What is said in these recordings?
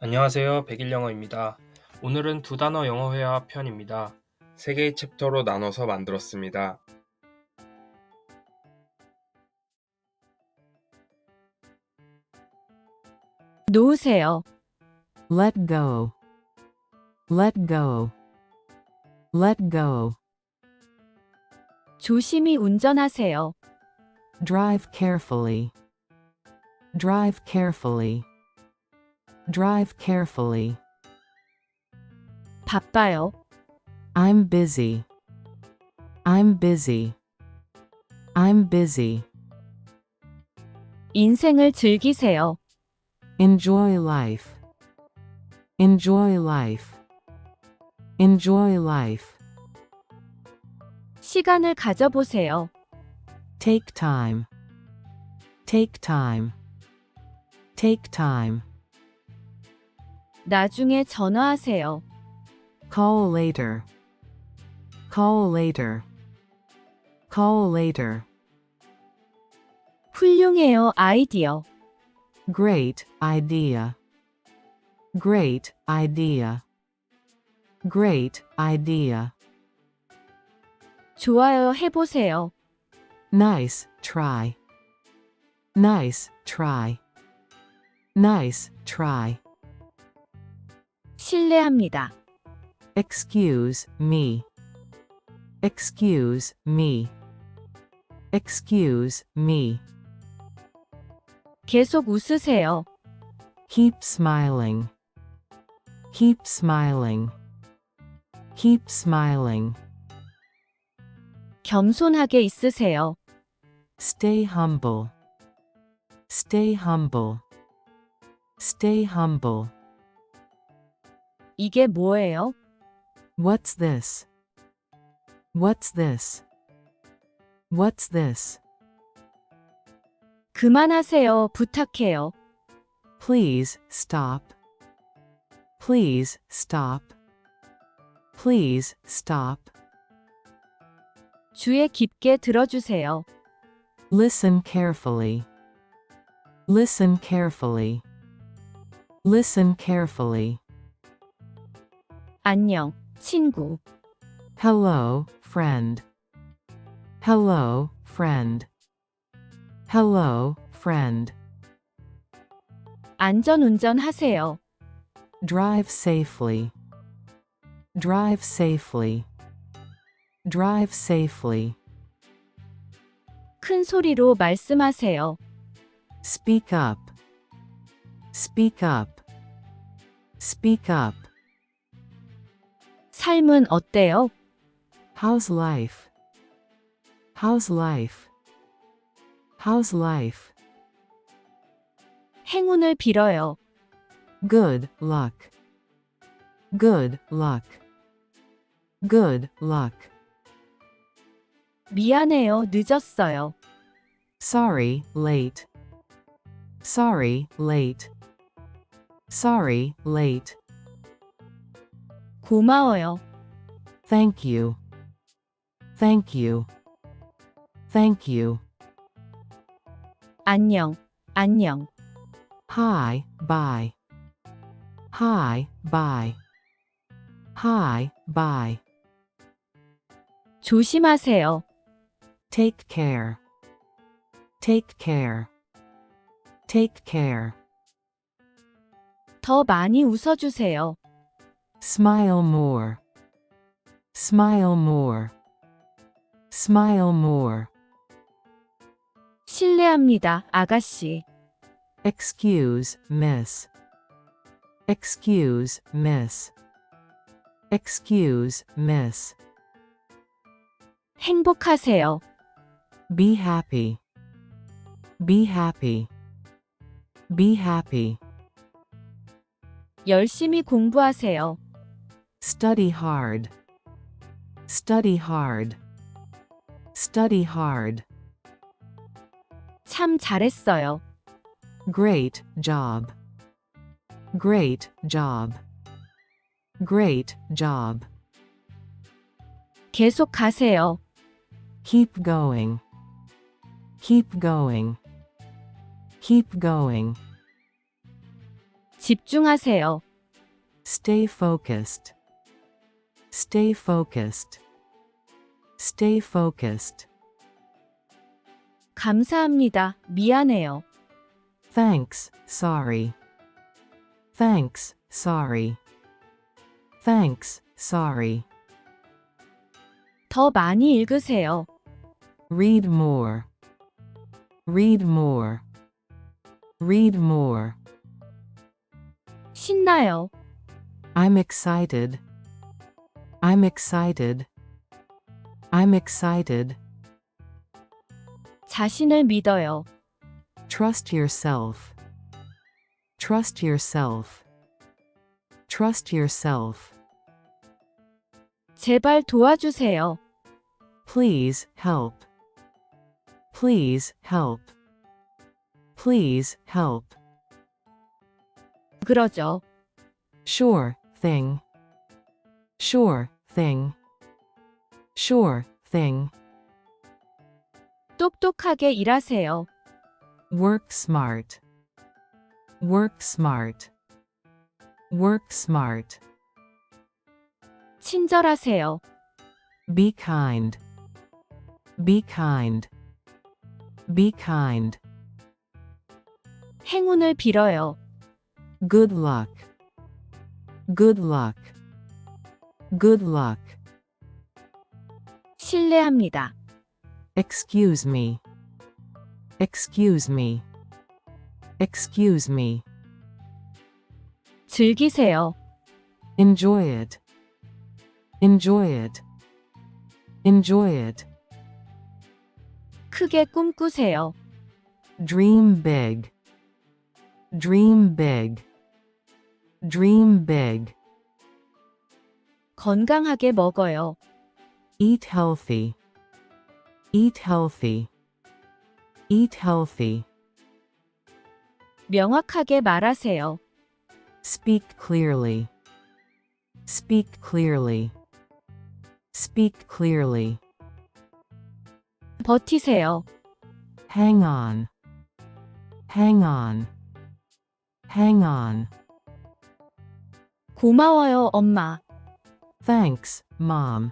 안녕하세요. 백일 영어입니다. 오늘은 두 단어 영어 회화 편입니다. 세 개의 챕터로 나눠서 만들었습니다. 놓으세요. Let go. Let go. Let go. 조심히 운전하세요. Drive carefully. Drive carefully. Drive carefully. 바빠요. I'm busy. I'm busy. I'm busy. 인생을 즐기세요. Enjoy life. Enjoy life. Enjoy life. 시간을 가져보세요. Take time. Take time. Take time. 나중에 전화하세요. Call later. Call later. Call later. 훌륭해요, 아이디어. Great idea. Great idea. Great idea. 좋아요, 해보세요. Nice try. Nice try. Nice try. 실례합니다. Excuse me. Excuse me. Excuse me. 계속 웃으세요. Keep smiling. Keep smiling. Keep smiling. 겸손하게 있으세요. Stay humble. Stay humble. Stay humble. 이게 뭐예요? What's this? What's this? What's this? 그만하세요, 부탁해요. Please stop. Please stop. Please stop. 주의 깊게 들어주세요. Listen carefully. Listen carefully. Listen carefully. 안녕, 친구. Hello, friend. Hello, friend. Hello, friend. 안전 운전하세요. Drive safely. Drive safely. Drive safely. 큰 소리로 말씀하세요. Speak up. Speak up. Speak up. 삶은 어때요? How's life? How's life? How's life? 행운을 빌어요. Good luck. Good luck. Good luck. 미안해요, 늦었어요. Sorry, late. Sorry, late. Sorry, late. 고마워요. Thank you. Thank you. Thank you. 안녕, 안녕. Hi, bye. Hi, bye. Hi, bye. 조심하세요. Take care. Take care. Take care. 더 많이 웃어주세요. Smile more. Smile more. Smile more. 실례합니다, 아가씨. Excuse, miss. Excuse, miss. Excuse, miss. 행복하세요. Be happy. Be happy. Be happy. 열심히 공부하세요. Study hard. Study hard. Study hard. 참 잘했어요. Great job. Great job. Great job. 계속 가세요. Keep going. Keep going. Keep going. 집중하세요. Stay focused. Stay focused. Stay focused. 감사합니다. 미안해요. Thanks, sorry. Thanks, sorry. Thanks, sorry. 더 많이 읽으세요. Read more. Read more. Read more. 신나요. I'm excited. I'm excited. I'm excited. 자신을 믿어요. Trust yourself. Trust yourself. Trust yourself. 제발 도와주세요. Please help. Please help. Please help. 그러죠. Sure thing. Sure thing. Sure thing. 똑똑하게 일하세요. Work smart. Work smart. Work smart. 친절하세요. Be kind. Be kind. Be kind. 행운을 빌어요. Good luck. Good luck. Good luck. 실례합니다. Excuse me. Excuse me. Excuse me. 즐기세요. Enjoy it. Enjoy it. Enjoy it. 크게 꿈꾸세요. Dream big. Dream big. Dream big. 건강하게 먹어요. Eat healthy. Eat healthy. Eat healthy. 명확하게 말하세요. Speak clearly. Speak clearly. Speak clearly. 버티세요. Hang on. Hang on. Hang on. 고마워요, 엄마. Thanks, Mom.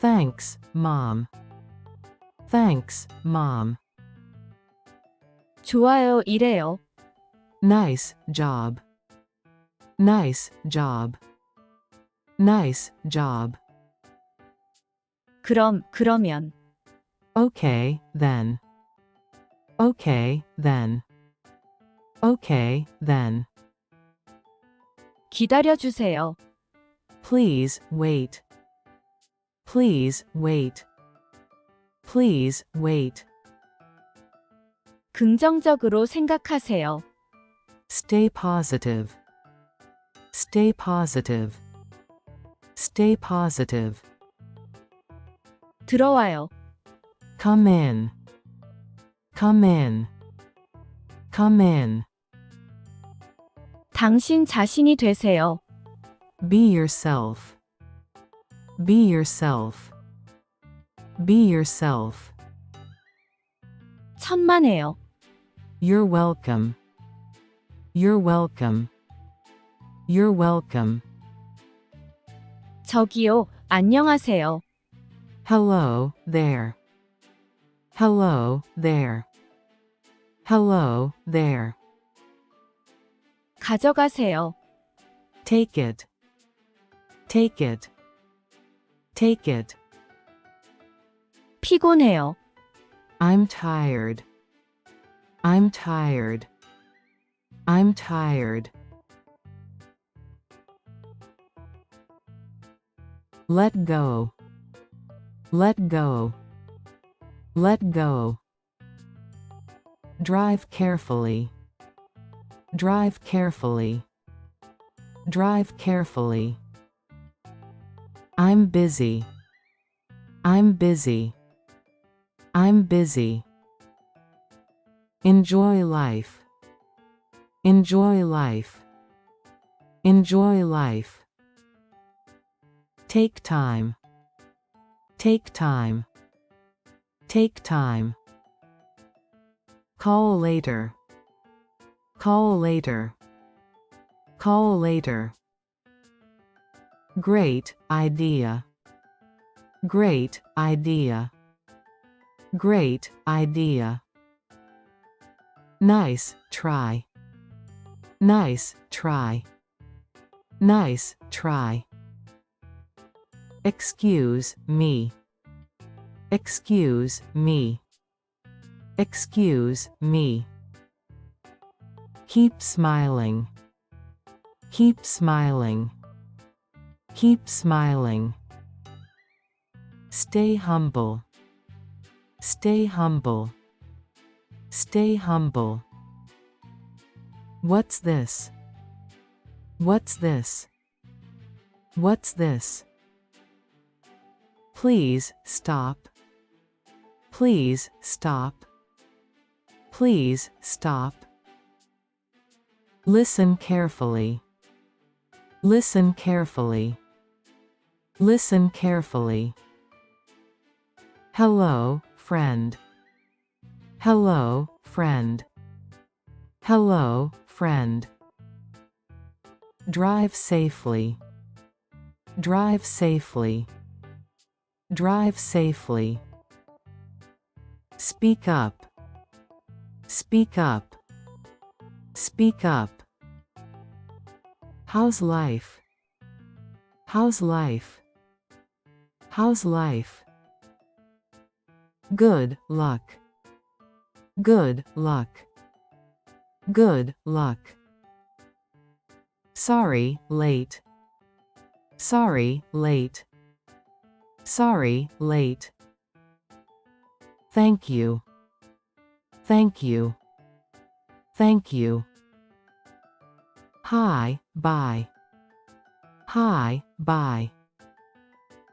Thanks, Mom. Thanks, Mom. 좋아요, 이래요. Nice job. Nice job. Nice job. 그럼, 그러면. Okay, then. Okay, then. Okay, then. 기다려주세요. Please wait. Please wait. Please wait. 긍정적으로 생각하세요. Stay positive. Stay positive. Stay positive. 들어와요. Come in. Come in. Come in. 당신 자신이 되세요. Be yourself. Be yourself. Be yourself. 천만에요. You're welcome. You're welcome. You're welcome. 저기요, 안녕하세요. Hello, there. Hello, there. Hello, there. 가져가세요. Take it. Take it. Take it. 피곤해요. I'm tired. I'm tired. I'm tired. Let go. Let go. Let go. Drive carefully. Drive carefully. Drive carefully. I'm busy. I'm busy. I'm busy. Enjoy life. Enjoy life. Enjoy life. Take time. Take time. Take time. Call later. Call later. Call later. Great idea. Great idea. Great idea. Nice try. Nice try. Nice try. Excuse me. Excuse me. Excuse me. Keep smiling. Keep smiling. Keep smiling. Stay humble. Stay humble. Stay humble. What's this? What's this? What's this? Please stop. Please stop. Please stop. Listen carefully. Listen carefully. Listen carefully. Hello, friend. Hello, friend. Hello, friend. Drive safely. Drive safely. Drive safely. Speak up. Speak up. Speak up. How's life? How's life? How's life? Good luck. Good luck. Good luck. Sorry, late. Sorry, late. Sorry, late. Thank you. Thank you. Thank you. Hi, bye. Hi, bye.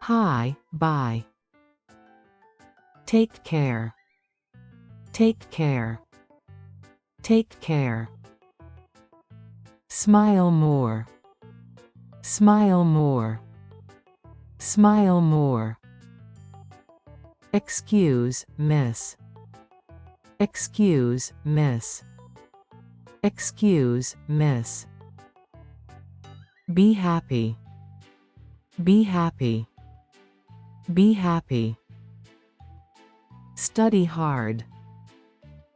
Hi, bye. Take care. Take care. Take care. Smile more. Smile more. Smile more. Excuse, miss. Excuse, miss. Excuse, miss. Be happy. Be happy. Be happy. Study hard.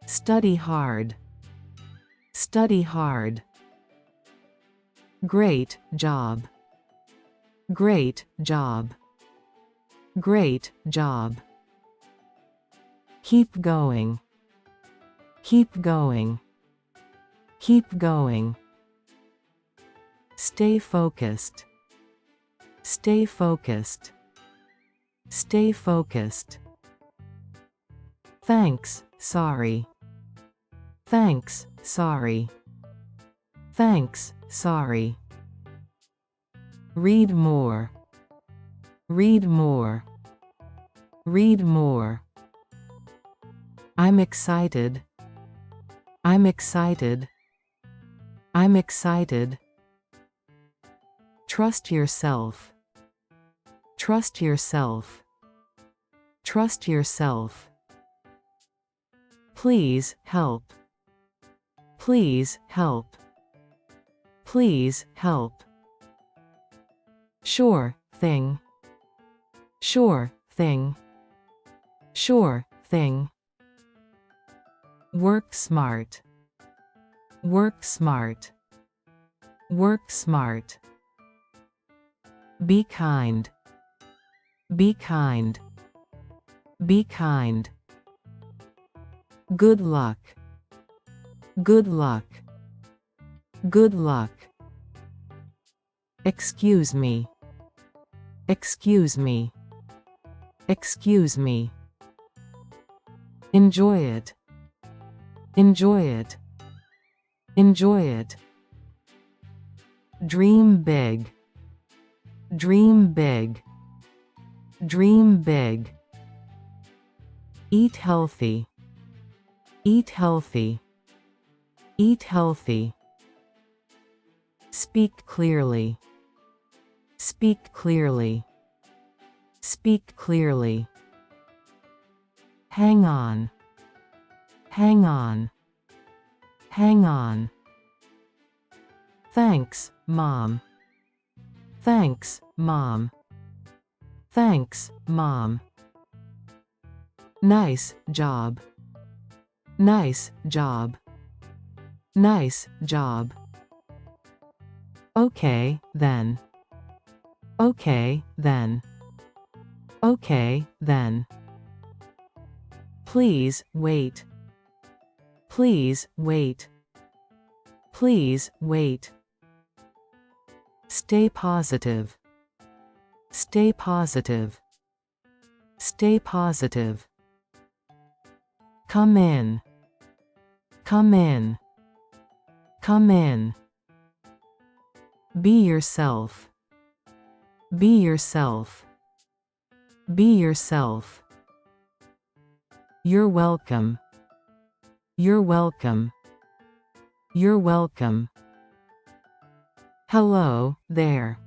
Study hard. Study hard. Great job. Great job. Great job. Keep going. Keep going. Keep going. Stay focused. Stay focused. Stay focused. Thanks, sorry. Thanks, sorry. Thanks, sorry. Read more. Read more. Read more. I'm excited. I'm excited. I'm excited. Trust yourself. Trust yourself. Trust yourself. Please help. Please help. Please help. Sure thing. Sure thing. Sure thing. Work smart. Work smart. Work smart. Be kind. Be kind. Be kind. Good luck. Good luck. Good luck. Excuse me. Excuse me. Excuse me. Enjoy it. Enjoy it. Enjoy it. Dream big. Dream big. Dream big. Eat healthy. Eat healthy. Eat healthy. Speak clearly. Speak clearly. Speak clearly. Hang on. Hang on. Hang on. Thanks, Mom. Thanks, Mom. Thanks, Mom. Nice job. Nice job. Nice job. Okay, then. Okay, then. Okay, then. Please wait. Please wait. Please wait. Stay positive. Stay positive. Stay positive. Come in. Come in. Come in. Be yourself. Be yourself. Be yourself. You're welcome. You're welcome. You're welcome. Hello, there.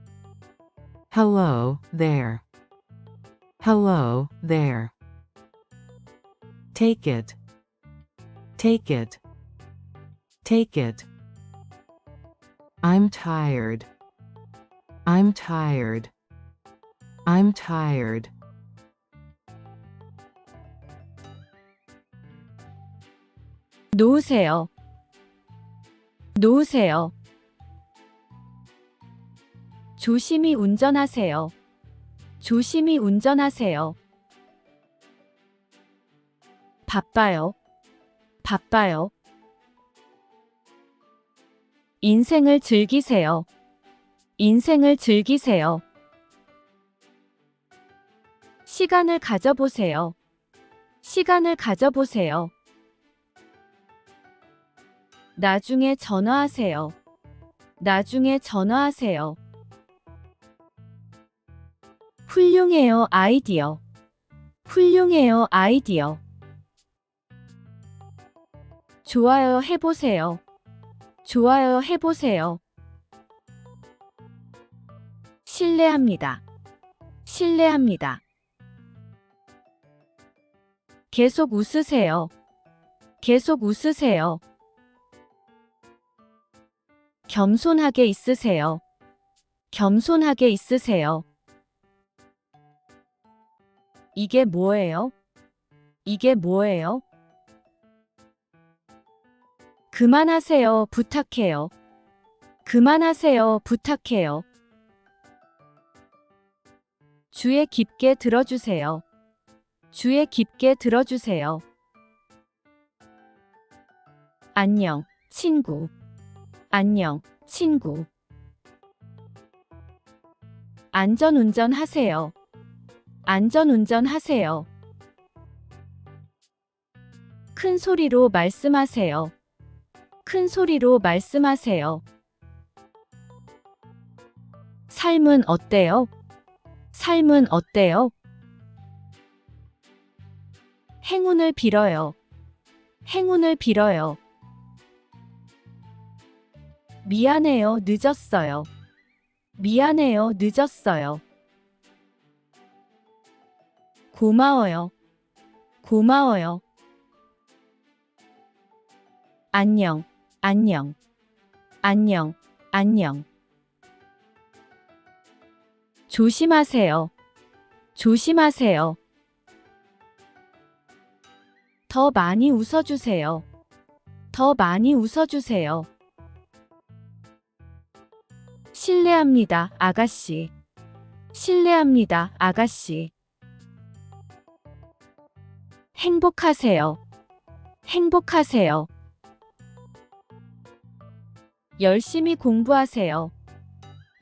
Hello, there. Hello, there. Take it. Take it. Take it. I'm tired. I'm tired. I'm tired. 놓으세요. 놓으세요. 조심히 운전하세요. 조심히 운전하세요. 바빠요. 바빠요. 인생을 즐기세요. 인생을 즐기세요. 시간을 가져보세요. 시간을 가져보세요. 나중에 전화하세요. 나중에 전화하세요. 훌륭해요, 아이디어. 훌륭해요, 아이디어. 좋아요, 해보세요. 좋아요, 해보세요. 신뢰합니다. 신뢰합니다. 계속 웃으세요. 계속 웃으세요. 겸손하게 있으세요. 겸손하게 있으세요. 이게 뭐예요? 이게 뭐예요? 그만하세요. 부탁해요. 그만하세요. 부탁해요. 주에 깊게 들어주세요. 주에 깊게 들어주세요. 안녕, 친구. 안녕, 친구. 안전 운전 하세요. 안전 운전 하세요. 큰 소리로 말씀하세요. 큰 소리로 말씀하세요. 삶은 어때요? 삶은 어때요? 행운을 빌어요. 행운을 빌어요. 미안해요, 늦었어요. 미안해요, 늦었어요. 고마워요. 고마워요. 안녕, 안녕, 안녕, 안녕. 조심하세요. 조심하세요. 더 많이 웃어주세요. 더 많이 웃어주세요. 실례합니다, 아가씨. 실례합니다, 아가씨. 행복하세요. 행복하세요. 열심히 공부하세요.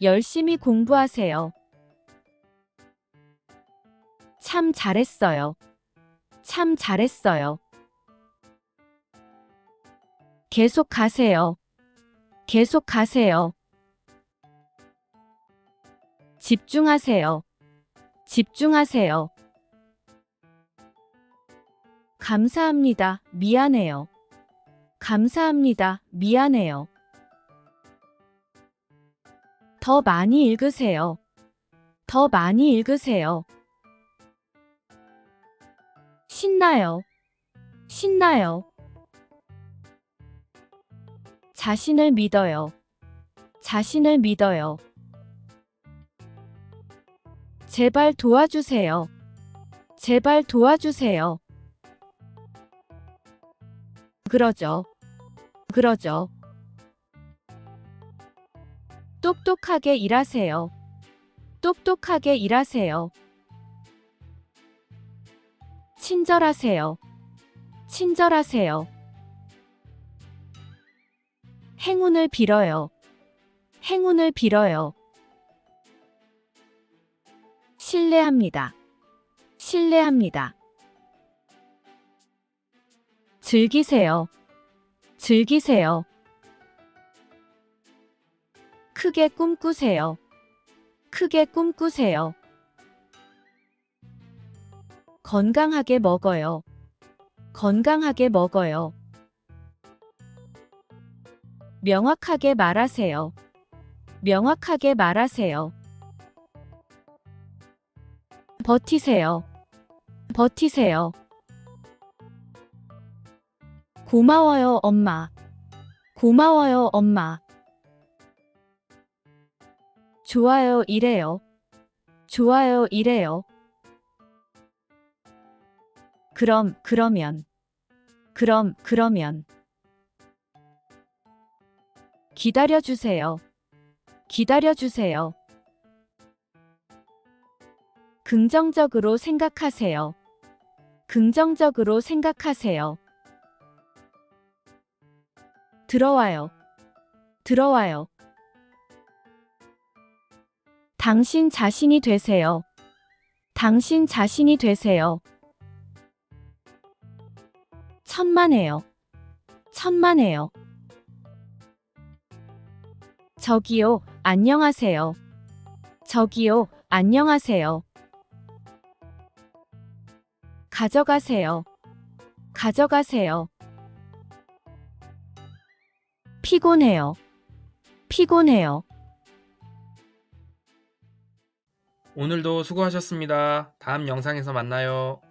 열심히 공부하세요. 참 잘했어요. 참 잘했어요. 계속 가세요. 계속 가세요. 집중하세요. 집중하세요. 감사합니다. 미안해요. 감사합니다. 미안해요. 더 많이 읽으세요. 더 많이 읽으세요. 신나요. 신나요. 자신을 믿어요. 자신을 믿어요. 제발 도와주세요. 제발 도와주세요. 그러죠. 그러죠. 똑똑하게 일하세요. 똑똑하게 일하세요. 친절하세요. 친절하세요. 행운을 빌어요. 행운을 빌어요. 신뢰합니다. 신뢰합니다. 즐기세요. 즐기세요. 크게 꿈꾸세요. 크게 꿈꾸세요. 건강하게 먹어요. 건강하게 먹어요. 명확하게 말하세요. 명확하게 말하세요. 버티세요. 버티세요. 고마워요, 엄마. 고마워요, 엄마. 좋아요, 이래요. 좋아요, 이래요. 그럼, 그러면. 그럼, 그러면. 기다려 주세요. 기다려 주세요. 긍정적으로 생각하세요. 긍정적으로 생각하세요. 들어와요. 들어와요. 당신 자신이 되세요. 당신 자신이 되세요. 천만에요. 천만에요. 저기요, 안녕하세요. 저기요, 안녕하세요. 가져가세요. 가져가세요. 피곤해요. 피곤해요. 오늘도 수고하셨습니다. 다음 영상에서 만나요.